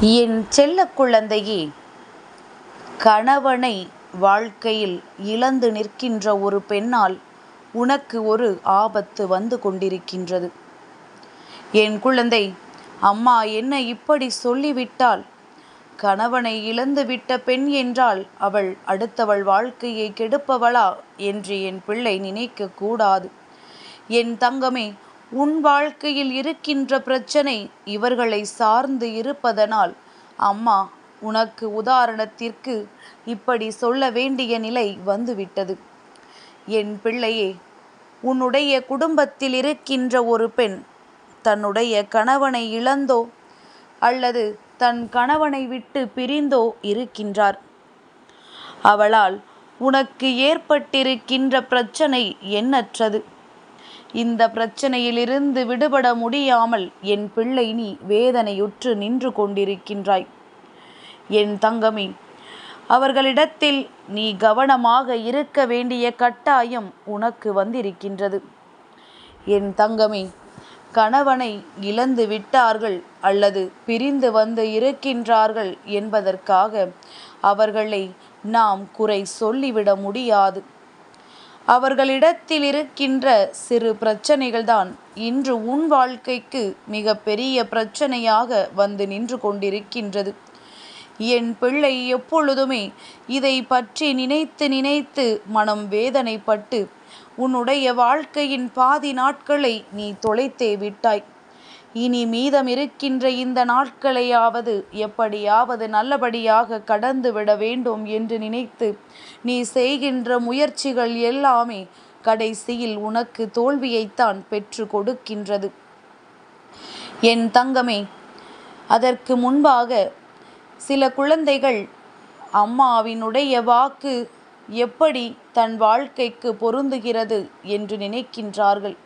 என் செல்ல குழந்தையே கணவனை வாழ்க்கையில் இழந்து நிற்கின்ற ஒரு பெண்ணால் உனக்கு ஒரு ஆபத்து வந்து கொண்டிருக்கின்றது. என் குழந்தை அம்மா என்ன இப்படி சொல்லிவிட்டால்? கணவனை இழந்து விட்ட பெண் என்றால் அவள் அடுத்தவள் வாழ்க்கையை கெடுப்பவளா என்று என் பிள்ளை நினைக்க கூடாது. என் தங்கமே உன் வாழ்க்கையில் இருக்கின்ற பிரச்சனை இவர்களை சார்ந்து இருப்பதனால் அம்மா உனக்கு உதாரணத்திற்கு இப்படி சொல்ல வேண்டிய நிலை வந்துவிட்டது. என் பிள்ளையே உன்னுடைய குடும்பத்தில் இருக்கின்ற ஒரு பெண் தன்னுடைய கணவனை இழந்தோ அல்லது தன் கணவனை விட்டு பிரிந்தோ இருக்கின்றார். அவளால் உனக்கு ஏற்பட்டிருக்கின்ற பிரச்சனை எண்ணற்றது. இந்த பிரச்சனையிலிருந்து விடுபட முடியாமல் என் பிள்ளை நீ வேதனையுற்று நின்று கொண்டிருக்கின்றாய். என் தங்கமே அவர்களிடத்தில் நீ கவனமாக இருக்க வேண்டிய கட்டாயம் உனக்கு வந்திருக்கின்றது. என் தங்கமே கணவனை இழந்து விட்டார்கள் அல்லது பிரிந்து வந்து இருக்கின்றார்கள் என்பதற்காக அவர்களை நாம் குறை சொல்லிவிட முடியாது. அவர்களிடத்தில் இருக்கின்ற சிறு பிரச்சனைகள்தான் இன்று உன் வாழ்க்கைக்கு மிக பெரிய பிரச்சனையாக வந்து நின்று கொண்டிருக்கின்றது. என் பிள்ளை எப்பொழுதுமே இதை பற்றி நினைத்து நினைத்து மனம் வேதனைப்பட்டு உன்னுடைய வாழ்க்கையின் பாதி நாட்களை நீ தொலைத்தே விட்டாய். இனி மீதம் இருக்கின்ற இந்த நாட்களையாவது எப்படியாவது நல்லபடியாக கடந்து விட வேண்டும் என்று நினைத்து நீ செய்கின்ற முயற்சிகள் எல்லாமே கடைசியில் உனக்கு தோல்வியைத்தான் பெற்று கொடுக்கின்றது. என் தங்கமே அதற்கு முன்பாக சில குழந்தைகள் அம்மாவினுடைய வாக்கு எப்படி தன் வாழ்க்கைக்கு பொருந்துகிறது என்று நினைக்கின்றார்கள்.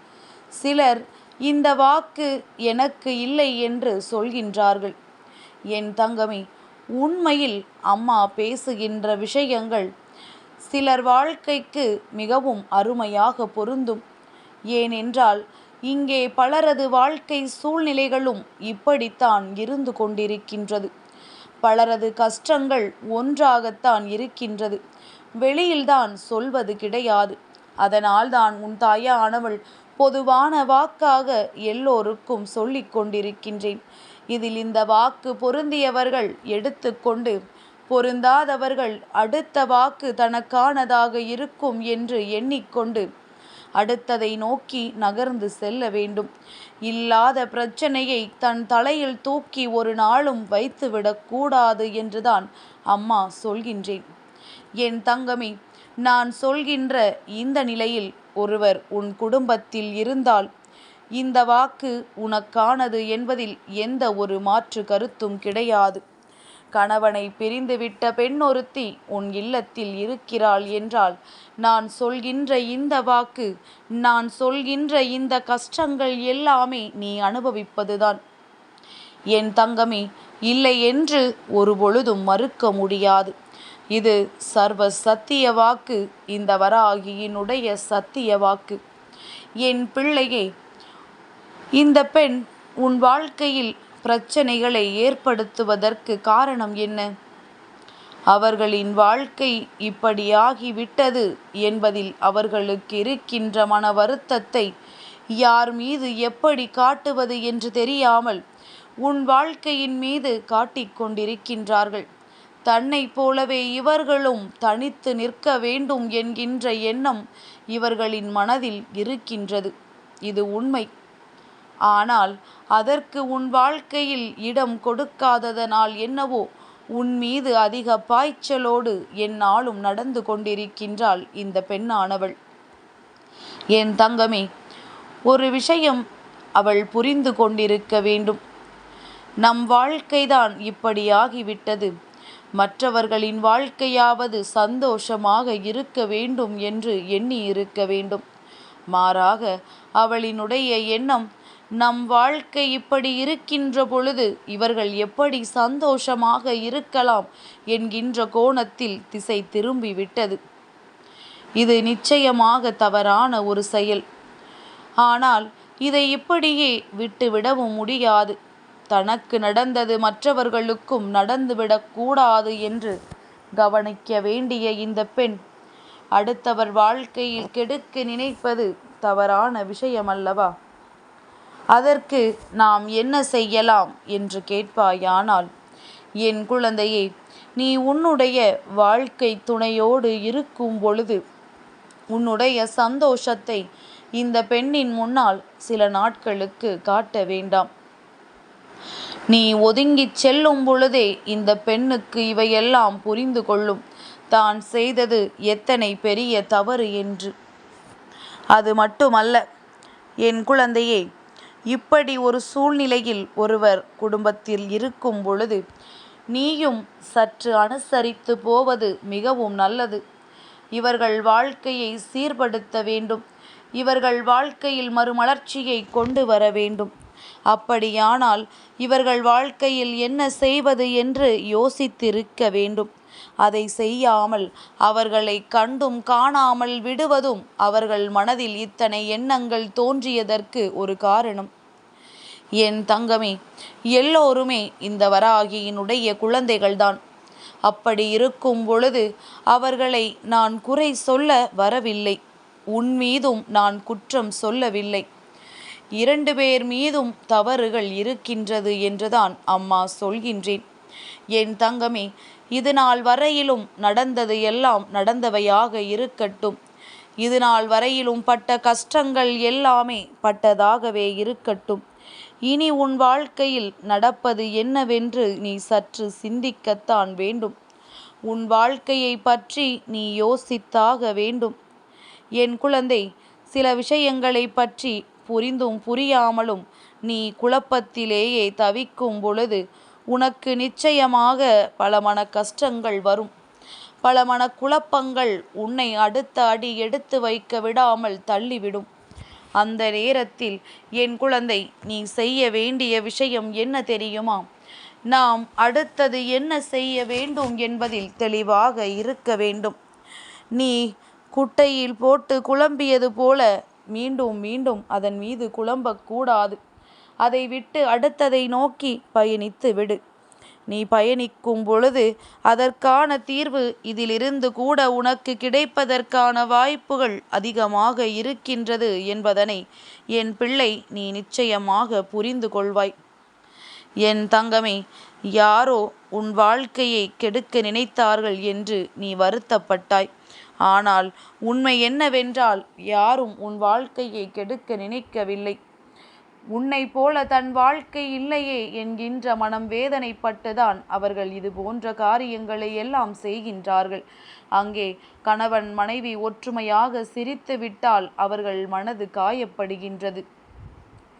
சிலர் இந்த வாக்கு எனக்கு இல்லை என்று சொல்கின்றார்கள். என் தங்கமே உண்மையில் அம்மா பேசுகின்ற விஷயங்கள் சிலர் வாழ்க்கைக்கு மிகவும் அருமையாக பொருந்தும். ஏனென்றால் இங்கே பலரது வாழ்க்கை சூழ்நிலைகளும் இப்படித்தான் இருந்து கொண்டிருக்கின்றது. பலரது கஷ்டங்கள் ஒன்றாகத்தான் இருக்கின்றது. வெளியில்தான் சொல்வது கிடையாது. அதனால்தான் உன் தாயானவள் பொதுவான வாக்காக எல்லோருக்கும் சொல்லிக் கொண்டிருக்கின்றேன். இதில் இந்த வாக்கு பொருந்தியவர்கள் எடுத்துக்கொண்டு பொருந்தாதவர்கள் அடுத்த வாக்கு தனக்கானதாக இருக்கும் என்று எண்ணிக்கொண்டு அடுத்ததை நோக்கி நகர்ந்து செல்ல வேண்டும். இல்லாத பிரச்சனையை தன் தலையில் தூக்கி ஒரு நாளும் வைத்துவிடக்கூடாது என்றுதான் அம்மா சொல்கின்றேன். என் தங்கமே நான் சொல்கின்ற இந்த நிலையில் ஒருவர் உன் குடும்பத்தில் இருந்தால் இந்த வாக்கு உனக்கானது என்பதில் எந்த ஒரு மாற்று கருத்தும் கிடையாது. கணவனை பிரிந்துவிட்ட பெண் ஒருத்தி உன் இல்லத்தில் இருக்கிறாள் என்றால் நான் சொல்கின்ற இந்த வாக்கு நான் சொல்கின்ற இந்த கஷ்டங்கள் எல்லாமே நீ அனுபவிப்பதுதான். என் தங்கமே இல்லை என்று ஒரு பொழுதும் மறுக்க முடியாது. இது சர்வ சத்திய வாக்கு இந்த வராகியினுடைய சத்திய வாக்கு. என் பிள்ளையே இந்த பெண் உன் வாழ்க்கையில் பிரச்சனைகளை ஏற்படுத்துவதற்கு காரணம் என்ன? அவர்களின் வாழ்க்கை இப்படியாகிவிட்டது என்பதில் அவர்களுக்கு இருக்கின்ற மன வருத்தத்தை யார் மீது எப்படி காட்டுவது என்று தெரியாமல் உன் வாழ்க்கையின் மீது காட்டிக்கொண்டிருக்கின்றார்கள் தன்னை போலவே இவர்களும் தனித்து நிற்க வேண்டும் என்கின்ற எண்ணம் இவர்களின் மனதில் இருக்கின்றது. இது உண்மை. ஆனால் அதற்கு உன் வாழ்க்கையில் இடம் கொடுக்காததனால் என்னவோ உன் மீது அதிக பாய்ச்சலோடு என்னாலும் நடந்து கொண்டிருக்கின்றாள் இந்த பெண்ணானவள். என் தங்கமே ஒரு விஷயம் அவள் புரிந்து கொண்டிருக்க வேண்டும். நம் வாழ்க்கைதான் இப்படியாகிவிட்டது. மற்றவர்களின் வாழ்க்கையாவது சந்தோஷமாக இருக்க வேண்டும் என்று எண்ணி இருக்க வேண்டும். மாறாக அவளினுடைய எண்ணம் நம் வாழ்க்கை இப்படி இருக்கின்ற பொழுது இவர்கள் எப்படி சந்தோஷமாக இருக்கலாம் என்கின்ற கோணத்தில் திசை திரும்பிவிட்டது. இது நிச்சயமாக தவறான ஒரு செயல். ஆனால் இதை இப்படியே விட்டுவிடவும் முடியாது. தனக்கு நடந்தது மற்றவர்களுக்கும் நடந்துவிடக் கூடாது என்று கவனிக்க வேண்டிய இந்த பெண் அடுத்தவர் வாழ்க்கையில் கெடுக்க நினைப்பது தவறான விஷயமல்லவா? அதற்கு நாம் என்ன செய்யலாம் என்று கேட்பாயானால் என் குழந்தையே நீ உன்னுடைய வாழ்க்கை துணையோடு இருக்கும் பொழுது உன்னுடைய சந்தோஷத்தை இந்த பெண்ணின் முன்னால் சில நாட்களுக்கு காட்ட வேண்டாம். நீ ஒதுங்கிச் செல்லும் பொழுதே இந்த பெண்ணுக்கு இவையெல்லாம் புரிந்து கொள்ளும். தான் செய்தது எத்தனை பெரிய தவறு என்று. அது மட்டுமல்ல என் குழந்தையே இப்படி ஒரு சூழ்நிலையில் ஒருவர் குடும்பத்தில் இருக்கும் பொழுது நீயும் சற்று அனுசரித்து போவது மிகவும் நல்லது. இவர்கள் வாழ்க்கையை சீர்படுத்த வேண்டும். இவர்கள் வாழ்க்கையில் மறுமலர்ச்சியை கொண்டு வர வேண்டும். அப்படியானால் இவர்கள் வாழ்க்கையில் என்ன செய்வது என்று யோசித்திருக்க வேண்டும். அதை செய்யாமல் அவர்களை கண்டும் காணாமல் விடுவதும் அவர்கள் மனதில் இத்தனை எண்ணங்கள் தோன்றியதற்கு ஒரு காரணம். என் தங்கமே எல்லோருமே இந்த வராகியினுடைய குழந்தைகள்தான். அப்படி இருக்கும் பொழுது அவர்களை நான் குறை சொல்ல வரவில்லை. உன் மீதும் நான் குற்றம் சொல்லவில்லை. இரண்டு பேர் மீதும் தவறுகள் இருக்கின்றது என்றுதான் அம்மா சொல்கின்றேன். என் தங்கமே இது நாள் வரையிலும் நடந்தது எல்லாம் நடந்தவையாக இருக்கட்டும். இது நாள் வரையிலும் பட்ட கஷ்டங்கள் எல்லாமே பட்டதாகவே இருக்கட்டும். இனி உன் வாழ்க்கையில் நடப்பது என்னவென்று நீ சற்று சிந்திக்கத்தான் வேண்டும். உன் வாழ்க்கையை பற்றி நீ யோசித்தாக வேண்டும். என் குழந்தை சில விஷயங்களை பற்றி புரிந்தும் புரியாமலும் நீ குழப்பத்திலேயே தவிக்கும் பொழுது உனக்கு நிச்சயமாக பல மன கஷ்டங்கள் வரும். பல மன குழப்பங்கள் உன்னை அடுத்த அடி எடுத்து வைக்க விடாமல் தள்ளிவிடும். அந்த நேரத்தில் என் குழந்தை நீ செய்ய வேண்டிய விஷயம் என்ன தெரியுமா? நாம் அடுத்தது என்ன செய்ய வேண்டும் என்பதில் தெளிவாக இருக்க வேண்டும். நீ குட்டையில் போட்டு குழம்பியது போல மீண்டும் மீண்டும் அதன் மீது குழம்பக்கூடாது. அதை விட்டு அடுத்ததை நோக்கி பயணித்து விடு. நீ பயணிக்கும் பொழுது அதற்கான தீர்வு இதிலிருந்து கூட உனக்கு கிடைப்பதற்கான வாய்ப்புகள் அதிகமாக இருக்கின்றது என்பதனை என் பிள்ளை நீ நிச்சயமாக புரிந்து கொள்வாய். என் தங்கமே யாரோ உன் வாழ்க்கையை கெடுக்க நினைத்தார்கள் என்று நீ வருத்தப்பட்டாய். ஆனால் உண்மை என்னவென்றால் யாரும் உன் வாழ்க்கையை கெடுக்க நினைக்கவில்லை. உன்னை போல தன் வாழ்க்கை இல்லையே என்கின்ற மனம் வேதனைப்பட்டுதான் அவர்கள் இது போன்ற காரியங்களை எல்லாம் செய்கின்றார்கள். அங்கே கணவன் மனைவி ஒற்றுமையாக சிரித்து விட்டால் அவர்கள் மனது காயப்படுகின்றது.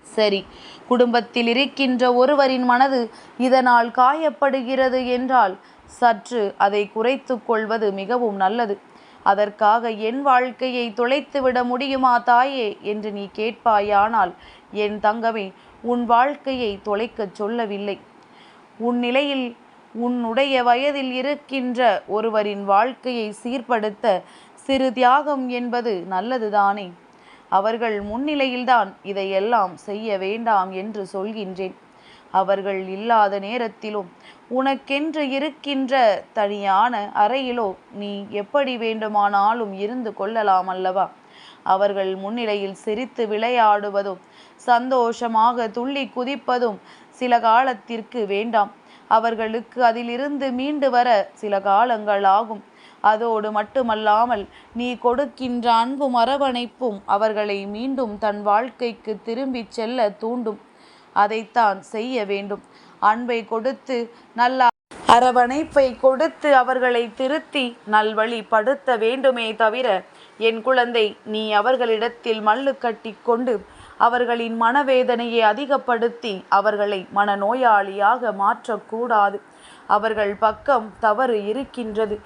சரி குடும்பத்தில் இருக்கின்ற ஒருவரின் மனது இதனால் காயப்படுகிறது என்றால் சற்று அதை குறைத்து கொள்வது மிகவும் நல்லது. அதற்காக என் வாழ்க்கையை தொலைத்து விட முடியுமா தாயே? என்று நீ கேட்பாயானால் என் தங்கமே உன் வாழ்க்கையை தொலைக்கச் சொல்லவில்லை. உன் நிலையில் உன்னுடைய வயதில் இருக்கின்ற ஒருவரின் வாழ்க்கையை சீர்படுத்த சிறு தியாகம் என்பது நல்லதுதானே? அவர்கள் முன்னிலையில்தான் இதையெல்லாம் செய்ய வேண்டாம் என்று சொல்கின்றேன். அவர்கள் இல்லாத நேரத்திலும் உனக்கென்று இருக்கின்ற தனியான அறையிலோ நீ எப்படி வேண்டுமானாலும் இருந்து கொள்ளலாம் அல்லவா? அவர்கள் முன்னிலையில் சிரித்து விளையாடுவதும் சந்தோஷமாக துள்ளி குதிப்பதும் சில காலத்திற்கு வேண்டாம். அவர்களுக்கு அதிலிருந்து மீண்டு வர சில காலங்கள் ஆகும். அதோடு மட்டுமல்லாமல் நீ கொடுக்கின்ற அன்பும் அரவணைப்பும் அவர்களை மீண்டும் தன் வாழ்க்கைக்கு திரும்பிச் செல்ல தூண்டும். அதைத்தான் செய்ய வேண்டும். அன்பை கொடுத்து நல்ல அரவணைப்பை கொடுத்து அவர்களை திருத்தி நல்வழிப்படுத்த வேண்டுமே தவிர என் குழந்தை நீ அவர்களிடத்தில் மல்லு கட்டி கொண்டு அவர்களின் மனவேதனையை அதிகப்படுத்தி அவர்களை மனநோயாளியாக மாற்றக்கூடாது. அவர்கள் பக்கம் தவறு இருக்கின்றது.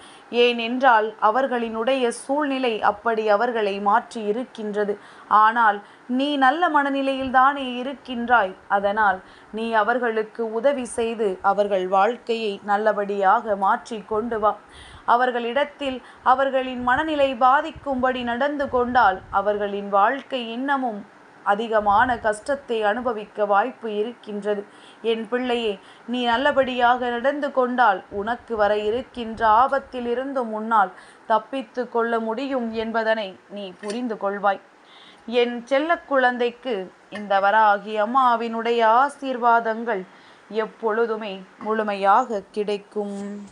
ஏனென்றால் அவர்களினுடைய சூழ்நிலை அப்படி அவர்களை மாற்றி இருக்கின்றது. ஆனால் நீ நல்ல மனநிலையில் தானே இருக்கின்றாய். அதனால் நீ அவர்களுக்கு உதவி செய்து அவர்கள் வாழ்க்கையை நல்லபடியாக மாற்றி கொண்டு வா. அவர்களிடத்தில் அவர்களின் மனநிலை பாதிக்கும்படி நடந்து கொண்டால் அவர்களின் வாழ்க்கை இன்னமும் அதிகமான கஷ்டத்தை அனுபவிக்க வாய்ப்பு இருக்கின்றது. என் பிள்ளையே நீ நல்லபடியாக நடந்து கொண்டால் உனக்கு வர இருக்கின்ற ஆபத்திலிருந்தும் முன்னால் தப்பித்து கொள்ள முடியும் என்பதனை நீ புரிந்து கொள்வாய். என் செல்ல குழந்தைக்கு இந்த வராகி அம்மாவினுடைய ஆசீர்வாதங்கள் எப்பொழுதுமே முழுமையாக கிடைக்கும்.